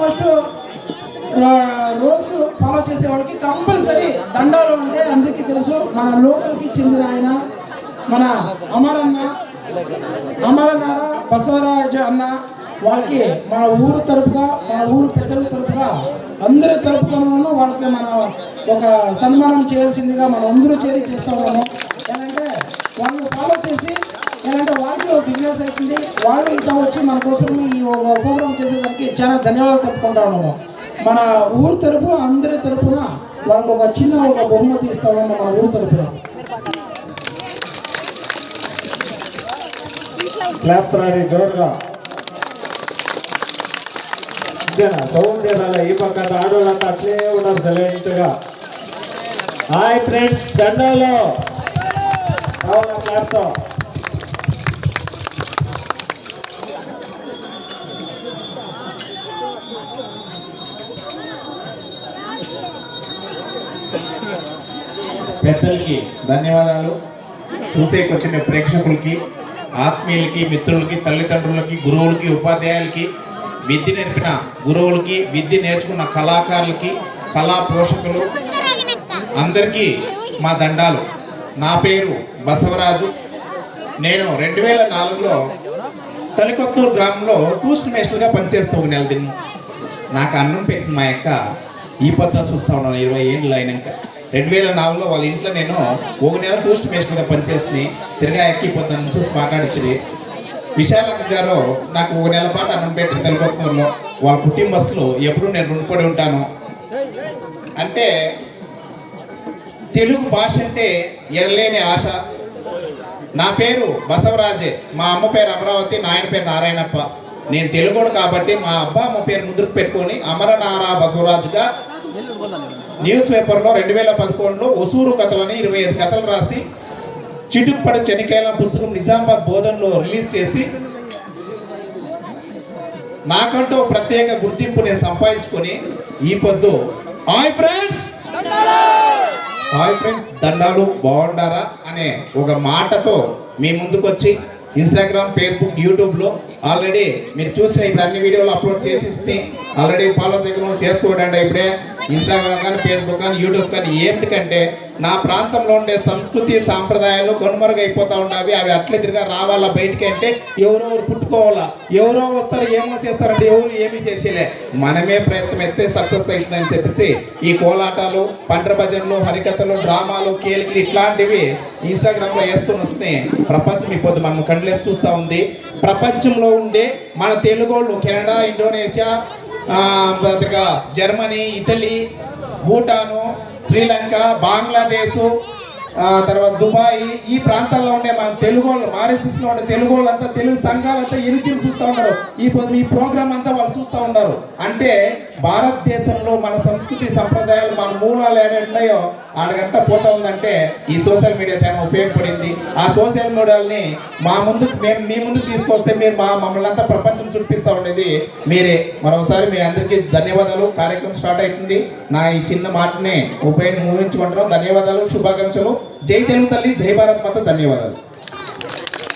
Almost rules follow చేసే వాళ్ళకి compulsory దండాలు ఉంటే అందరికీ తెలుసు. మన లోకల్కి చెందిన ఆయన మన అమరన్న అమరన్నార బసవరాజ అన్న వాళ్ళకి మన ఊరు తరపుగా మన ఊరు పెద్దల తరపుగా అందరి తరపుగాను వాళ్ళకి మన ఒక సన్మానం చేయాల్సిందిగా మనం అందరూ చేరి చేస్తా ఉన్నాము. ఏంటంటే వాళ్ళు ఫాలో చేసి ఏంటంటే వాళ్ళకి ఒక బిజినెస్ అవుతుంది వాళ్ళు ఇంత వచ్చి మన కోసం చాలా ధన్యవాదాలు తెలుపుకుంటా ఉన్నాము. మన ఊరు తరపు అందరి తరపున వాళ్ళకు ఒక చిన్న ఒక బహుమతి ఇస్తామన్న మన ఊరు తరపున. క్లాప్స్ రాని జోరుగా. సౌండ్ చేయాలి ఈ పక్క ఆడవాళ్ళంతా అట్లే ఉన్నారు సైలెంట్ హాయ్ ఫ్రెండ్స్ దండాలో అవునా పెద్దలకి ధన్యవాదాలు. చూసేకి వచ్చిన ప్రేక్షకులకి ఆత్మీయులకి మిత్రులకి తల్లిదండ్రులకి గురువులకి ఉపాధ్యాయులకి విద్య నేర్పిన గురువులకి విద్య నేర్చుకున్న కళాకారులకి కళా పోషకులు అందరికీ మా దండాలు. నా పేరు బసవరాజు. నేను రెండు వేల నాలుగులో తలికొత్తూరు గ్రామంలో టూస్ట్ మేస్టర్గా పనిచేస్తూ ఒక నెల దిన్ను నాకు అన్నం పెట్టిన మా యొక్క ఈ పద్ధతి చూస్తూ ఉన్నాను ఇరవై ఏళ్ళు అయినాక. రెండు వేల నాలుగులో వాళ్ళ ఇంట్లో నేను ఒక నెల టూరిస్ట్ మేస్టర్గా పనిచేసి తిరిగా ఎక్కిపోతాను చూసి మాట్లాడించింది విశాలమ్మ గారు నాకు ఒక నెల పాటు అన్నం పెట్టి తలికొత్తూరులో వాళ్ళ కుటుంబస్తులు ఎప్పుడూ నేను రుణపడి ఉంటాను. అంటే తెలుగు భాష అంటే ఎనలేని ఆశ. నా పేరు బసవరాజే. మా అమ్మ పేరు అమరావతి నాయన పేరు నారాయణప్ప. నేను తెలుగుడు కాబట్టి మా అబ్బా అమ్మ పేరు ముందుకు పెట్టుకొని అమరనారా బసవరాజుగా న్యూస్ పేపర్లో రెండు వేల పదకొండులో ఒసూరు కథలని ఇరవై ఐదు కథలు రాసి చిటుప్పడి చెనికేల పుస్తకం నిజామాబాద్ బోధనలో రిలీజ్ చేసి నాకంటూ ప్రత్యేక గుర్తింపు నేను సంపాదించుకొని ఈ పొద్దు. Hi friends! హాయ్ ఫ్రెండ్స్ దండాలు బాగుండారా అనే ఒక మాటతో మీ ముందుకు వచ్చి ఇన్స్టాగ్రామ్ ఫేస్బుక్ యూట్యూబ్లో ఆల్రెడీ మీరు చూసిన ఇప్పుడు అన్ని వీడియోలు అప్లోడ్ చేసి ఆల్రెడీ ఫాలో చేయడం చేసుకోవడండి ఇప్పుడే ఇన్స్టాగ్రామ్ కానీ ఫేస్బుక్ కానీ యూట్యూబ్ కానీ ఏంటికంటే నా ప్రాంతంలో ఉండే సంస్కృతి సాంప్రదాయాలు కొనుమరుగైపోతూ ఉన్నవి అవి అట్లే తిరిగా రావాలా బయటికి అంటే ఎవరో పుట్టుకోవాలా? ఎవరో వస్తారు ఏమో చేస్తారంటే ఎవరు ఏమీ చేసేలే. మనమే ప్రయత్నం ఎత్తే సక్సెస్ అవుతుందని చెప్పేసి ఈ కోలాటాలు పండ్ర భజనలు హరికథలు డ్రామాలు కేలికలు ఇట్లాంటివి ఇన్స్టాగ్రామ్లో వేసుకొని వస్తే ప్రపంచం ఇప్పుడు మనం కండ్లేసి చూస్తూ ఉంది. ప్రపంచంలో ఉండే మన Telugu Canada Indonesia Germany Italy Bhutan Sri Lanka Bangladesh తర్వాత దుబాయ్ ఈ ప్రాంతాల్లో ఉండే మన తెలుగు వాళ్ళు మారిసిస్లో ఉండే తెలుగు వాళ్ళంతా తెలుగు సంఘాలంతా ఎన్నికలు చూస్తూ ఉన్నారు. ఈ ఈ ప్రోగ్రామ్ అంతా వాళ్ళు చూస్తూ ఉన్నారు. అంటే భారతదేశంలో మన సంస్కృతి సంప్రదాయాలు మన మూలాలు ఏమైనా ఉన్నాయో ఆడకంతా పోతా ఉందంటే ఈ సోషల్ మీడియా చాలా ఉపయోగపడింది. ఆ సోషల్ మీడియాని మా ముందు మేము మీ ముందు తీసుకొస్తే మీరు మా మమ్మల్ని అంతా ప్రపంచం చూపిస్తూ ఉండేది మీరే. మరోసారి మీ అందరికీ ధన్యవాదాలు. కార్యక్రమం స్టార్ట్ అవుతుంది. నా ఈ చిన్న మాటని ఉపయోగించుకుంటున్నాం ధన్యవాదాలు. శుభాకాంక్షలు. జై తెలుగు తల్లి జై భారత్ మాత ధన్యవాదాలు.